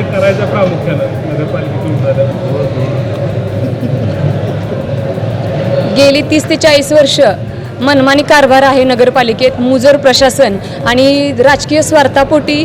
काय करायचं प्रामुख्यानं नगरपालिकेतून उमेदवार गेली तीस ते चाळीस वर्ष मनमानी कारभार आहे नगरपालिकेत मुजर प्रशासन आणि राजकीय स्वार्थापोटी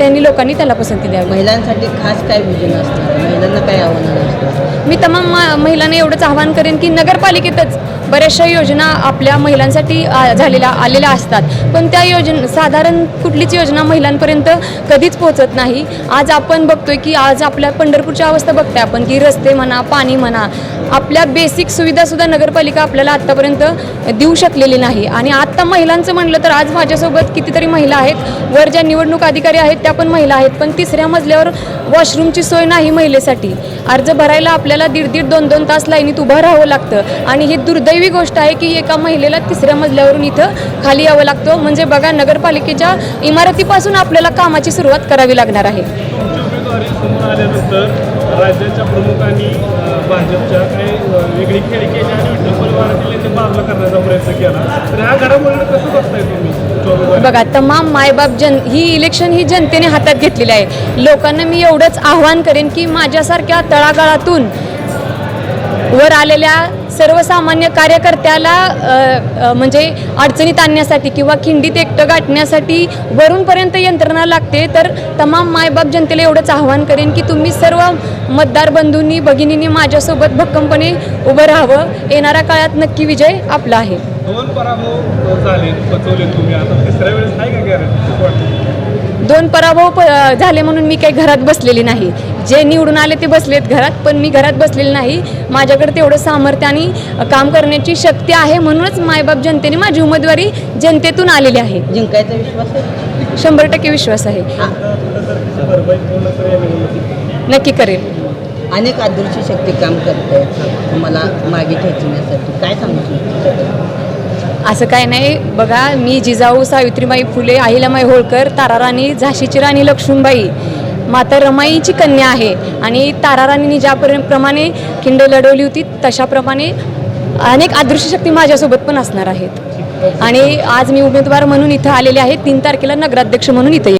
त्यांनी लोकांनी त्याला पसंती द्यावी. महिलांसाठी खास काय विजन असणार महिलांना काय आव्हानं असणार मी तमाम महिलांना एवढंच आवाहन करेन की नगरपालिकेतच बऱ्याचशा योजना आपल्या महिलांसाठी झालेल्या आलेल्या असतात. पण त्या योजना साधारण कुठलीच योजना महिलांपर्यंत कधीच पोहोचत नाही. आज आपण बघतोय की आज आपल्या पंढरपूरची अवस्था बघतोय आपण की रस्ते म्हणा पाणी म्हणा आपल्या बेसिक सुविधासुद्धा नगरपालिका आपल्याला आत्तापर्यंत देऊ शकलेली नाही. आणि आत्ता महिलांचं म्हणलं तर आज माझ्यासोबत कितीतरी महिला आहेत. वर ज्या निवडणूक अधिकारी आहेत त्या पण महिला आहेत. पण तिसऱ्या मजल्यावर वॉशरूमची सोय नाही महिलेसाठी. अर्ज भरायला आपल्याला दीड दीड दोन दोन तास लाईनीत उभं राहावं लागतं. आणि ही दुर्दैव गोष्ट आहे की एका महिलेला तिसऱ्या मजल्यावरून इथं खाली यावं लागतं. म्हणजे बघा नगरपालिकेच्या इमारतीपासून आपल्याला कामाची सुरुवात करावी लागणार आहे. तुमची उमेदवारी समोर आल्यानंतर राज्याच्या प्रमुखांनी अं, भाजपच्या काही अं, वेगळी खेळी केली आणि विठ्ठल परिवारातील यांच्या बाजूला करण्याचा प्रयत्न केला. तर ह्या घडामोडीला कसं बघताय तुम्ही? तुमच्या उमेदवारी? बघा तमाम मायबाप जन ही इलेक्शन ही जनतेने हातात घेतलेली आहे. लोकांना मी एवढंच आव्हान करेन की माझ्यासारख्या तळागाळातून वर आलेल्या सर्वसामान्य कार्यकर्त्याला म्हणजे अडचणीत आणण्यासाठी किंवा खिंडीत एकटं गाठण्यासाठी वरूनपर्यंत यंत्रणा लागते. तर तमाम मायबाप जनतेला एवढंच आव्हान करेन की तुम्ही सर्व मतदार बंधूंनी भगिनींनी माझ्यासोबत भक्कमपणे उभं राहावं. येणाऱ्या काळात नक्की विजय आपला आहे. दोन पराभव झाले तुम्ही. आता तिसऱ्या वेळेस नाही का गॅरंटी दोन पराभव प झाले म्हणून मी काही घरात बसलेली नाही. जे निवडून आले ते बसलेत घरात पण मी घरात बसलेली नाही. माझ्याकडे तेवढं सामर्थ्य आणि काम करण्याची शक्ती आहे म्हणूनच मायबाप जनतेने माझी उमेदवारी जनतेतून आलेली आहे. जिंकायचा विश्वास शंभर टक्के विश्वास आहे. नक्की करेल. अनेक आदर्श शक्ती काम करते मला मागे खेचण्यासाठी काय सांगू शकतो? असं काय नाही. बघा मी जिजाऊ सावित्रीबाई फुले अहिल्यामाई होळकर ताराराणी झाशीची राणी लक्ष्मीबाई माता रमाईची कन्या आहे. आणि ताराराणीने ज्या पर- प्रमाणे खिंड लढवली होती तशाप्रमाणे अनेक अदृश्य शक्ती माझ्यासोबत पण असणार आहेत. आणि आज मी उमेदवार म्हणून इथं आलेले आहे. तीन तारखेला नगराध्यक्ष म्हणून इथं